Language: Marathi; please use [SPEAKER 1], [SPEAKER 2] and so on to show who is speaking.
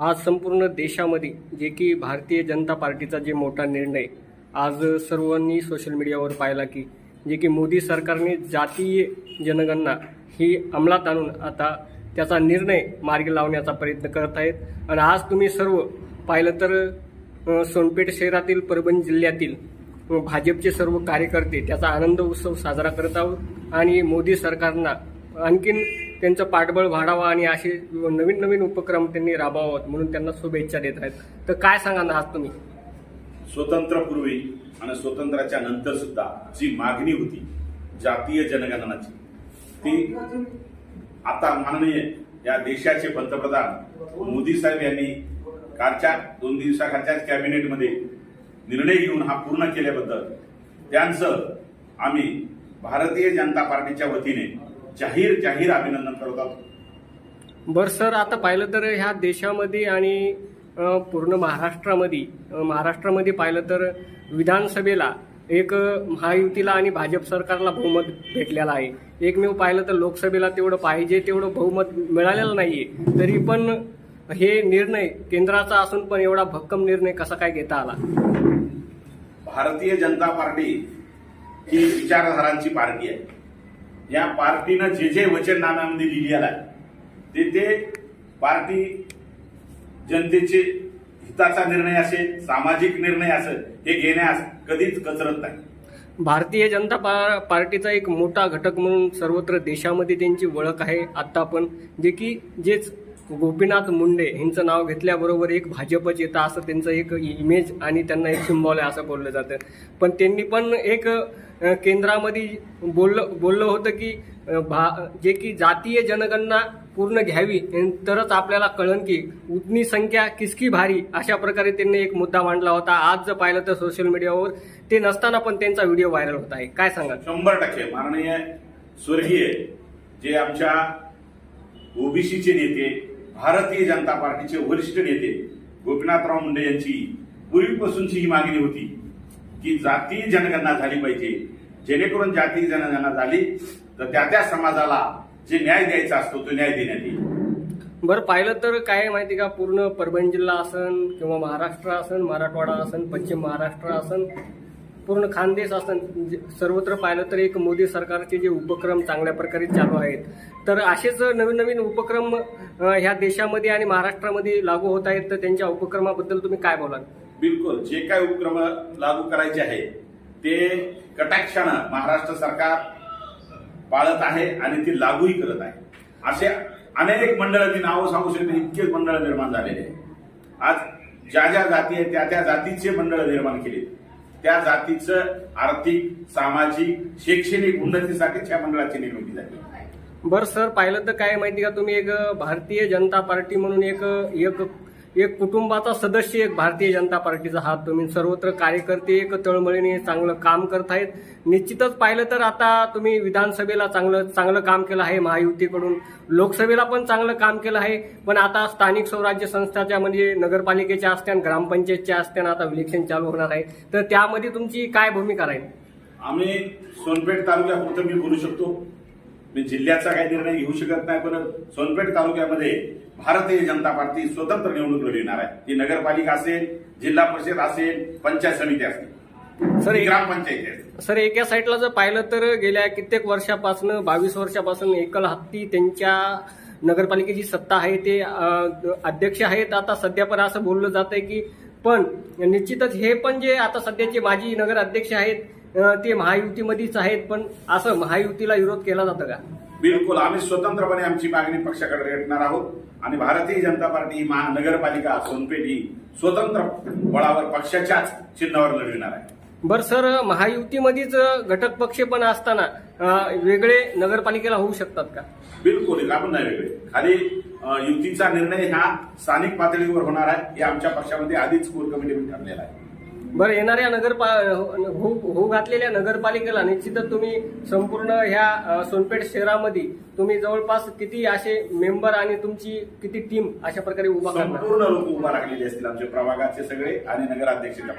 [SPEAKER 1] आज संपूर्ण देशामध्ये जे की भारतीय जनता पार्टीचा जे मोठा निर्णय आज सर्वांनी सोशल मीडियावर पाहिला की जे की मोदी सरकारने जातीय जनगणना ही अंमलात आणून आता त्याचा निर्णय मार्गी लावण्याचा प्रयत्न करत आहेत. आणि आज तुम्ही सर्व पाहिलं तर सोनपेठ शहरातील परभणी जिल्ह्यातील भाजपचे सर्व कार्यकर्ते त्याचा आनंद उत्सव साजरा करत आहोत. आणि मोदी सरकारना आणखीन त्यांचं पाठबळ वाढावं आणि असे नवीन नवीन उपक्रम त्यांनी राबवावत म्हणून त्यांना शुभेच्छा देत आहेत. तर काय सांगा ना आज तुम्ही?
[SPEAKER 2] स्वतंत्रपूर्वी आणि स्वतंत्राच्या नंतर सुद्धा जी मागणी होती जातीय जनगणनाची ती आता माननीय या देशाचे पंतप्रधान मोदी साहेब यांनी कालच्या दोन दिवसाखालच्याच कॅबिनेटमध्ये निर्णय घेऊन हा पूर्ण केल्याबद्दल त्यांचं आम्ही भारतीय जनता पार्टीच्या वतीने जाहीर जाहीर अभिनंदन करत आहोत.
[SPEAKER 1] बरं सर आता पाहिलं तर ह्या देशामध्ये आणि पूर्ण महाराष्ट्रामध्ये महाराष्ट्रामध्ये पाहिलं तर विधानसभेला एक महायुतीला आणि भाजप सरकारला बहुमत भेटलेलं आहे. एकमेव पाहिलं तर लोकसभेला तेवढं पाहिजे तेवढं बहुमत मिळालेलं नाहीये. तरी पण हे निर्णय केंद्राचा असून पण एवढा भक्कम निर्णय कसा काय घेता आला?
[SPEAKER 2] भारतीय जनता पार्टी ही विचारधारांची पार्टी आहे. या पार्टीनं जे जे वचननाम्यामध्ये लिहिलेलं आहे ते ते पार्टी जनतेचे हिताचा निर्णय असेल सामाजिक निर्णय असेल हे घेण्यास कधीच कचरत नाही.
[SPEAKER 1] भारतीय जनता पा- पार्टीचा एक मोठा घटक म्हणून सर्वत्र देशामध्ये त्यांची ओळख आहे. आता आपण जे की जेच गोपीनाथ मुंडे यांचं नाव घेतल्याबरोबर एक भाजपच येतं असं त्यांचं एक इमेज आणि त्यांना एक सिंबॉल आहे असं बोललं जातं. पण त्यांनी पण एक केंद्रामध्ये बोललं बोललं होतं की भा जे की जातीय जनगणना पूर्ण घ्यावी तरच आपल्याला कळन की उतनी संख्या किसकी भारी अशा प्रकारे त्यांनी एक मुद्दा मांडला होता. आज जर पाहिलं तर सोशल मीडियावर ते नसताना पण त्यांचा व्हिडिओ व्हायरल होत आहे. काय सांगा
[SPEAKER 2] शंभर टक्के. माननीय स्वर्गीय जे आमच्या ओबीसीचे नेते भारतीय जनता पार्टीचे वरिष्ठ नेते गोपीनाथराव मुंडे यांची पूर्वीपासूनची ही मागणी होती की जातीय जनगणना झाली पाहिजे. जेणेकरून जातीय जनगणना झाली तर त्या त्या समाजाला जे न्याय द्यायचा असतो तो न्याय देण्यात येईल.
[SPEAKER 1] बरं पाहिलं तर काय आहे माहिती का? पूर्ण परभणी जिल्हा असन किंवा महाराष्ट्र असन मराठवाडा असन पश्चिम महाराष्ट्र असन पूर्ण खानदेश असन जे- सर्वत्र पाहिलं तर एक मोदी सरकारचे जे उपक्रम चांगल्या प्रकारे चालू आहेत. तर असेच नवीन नवीन उपक्रम ह्या देशामध्ये आणि महाराष्ट्रामध्ये लागू होत आहेत. तर त्यांच्या उपक्रमाबद्दल तुम्ही काय बोलाल?
[SPEAKER 2] बिलकुल. जे काय उपक्रम लागू करायचे आहे ते कटाक्षानं महाराष्ट्र सरकार पाळत आहे आणि ते लागूही करत आहे. असे अनेक मंडळ ती नावं सांगू शकते इतके मंडळ निर्माण झालेले आहेत. आज ज्या ज्या जाती आहेत त्या त्या जातीचे मंडळ निर्माण केले त्या जातीचं आर्थिक सामाजिक शैक्षणिक उन्नतीसाठी या मंडळाची निर्मिती झाली.
[SPEAKER 1] बरं सर पाहिलं तर काय आहे माहिती का? तुम्ही एक भारतीय जनता पार्टी म्हणून एक एक एक कुटुंबाचा सदस्य एक भारतीय जनता पार्टीचा हात तुम्ही. सर्वत्र कार्यकर्ते एक तळमळीने चांगलं काम करत आहेत. निश्चितच पाहिलं तर आता तुम्ही विधानसभेला चांगलं चांगलं काम केलं आहे. महायुतीकडून लोकसभेला पण चांगलं काम केलं आहे. पण आता स्थानिक स्वराज्य संस्थाच्या म्हणजे नगरपालिकेच्या असत्या ग्रामपंचायतच्या असत्या आता इलेक्शन चालू होणार आहे. तर त्यामध्ये तुमची काय भूमिका राहील?
[SPEAKER 2] आम्ही सोनपेठ तालुक्यापुरतं मी बोलू शकतो. मी जिल्ह्याचा काही निर्णय घेऊ शकत नाही पण सोनपेठ तालुक्यामध्ये भारतीय जनता पार्टी स्वतंत्र निवडणूक लढविणार आहे. ती नगरपालिका असेल जिल्हा परिषद असेल पंचायत समिती असतील.
[SPEAKER 1] सर एक
[SPEAKER 2] ग्रामपंचायती
[SPEAKER 1] सर एका साईडला जर पाहिलं तर गेल्या कित्येक वर्षापासून बावीस वर्षापासून एकल हत्ती त्यांच्या नगरपालिकेची सत्ता आहे ते अध्यक्ष आहेत. आता सध्या पण असं बोललं जात आहे की पण निश्चितच हे पण जे आता सध्याचे माजी नगर अध्यक्ष आहेत ते महायुतीमध्येच आहेत पण असं महायुतीला विरोध केला जातं का?
[SPEAKER 2] बिलकुल. आम्ही स्वतंत्रपणे आमची मागणी पक्षाकडे रेटणार आहोत आणि भारतीय जनता पार्टी ही महा- नगरपालिका सोनपेठ ही स्वतंत्र बळावर पक्षाच्याच चिन्हावर लढविणार आहे.
[SPEAKER 1] बरं सर महायुतीमध्येच घटक पक्ष पण असताना वेगळे नगरपालिकेला होऊ शकतात का?
[SPEAKER 2] बिलकुल. आपण नाही वेगळे. खाली युतीचा निर्णय हा स्थानिक पातळीवर होणार आहे हे आमच्या पक्षामध्ये आधीच कोर कमिटीमध्ये ठरलेला आहे.
[SPEAKER 1] बरं येणाऱ्या नगरपा हो हो घातलेल्या नगरपालिकेला निश्चितच तुम्ही संपूर्ण ह्या सोनपेठ शहरामध्ये तुम्ही जवळपास किती असे मेंबर आणि तुमची किती टीम अशा प्रकारे उभा करणार?
[SPEAKER 2] संपूर्ण लोक उभा राखलेले असतील आमचे प्रभागाचे सगळे आणि नगराध्यक्षाच्या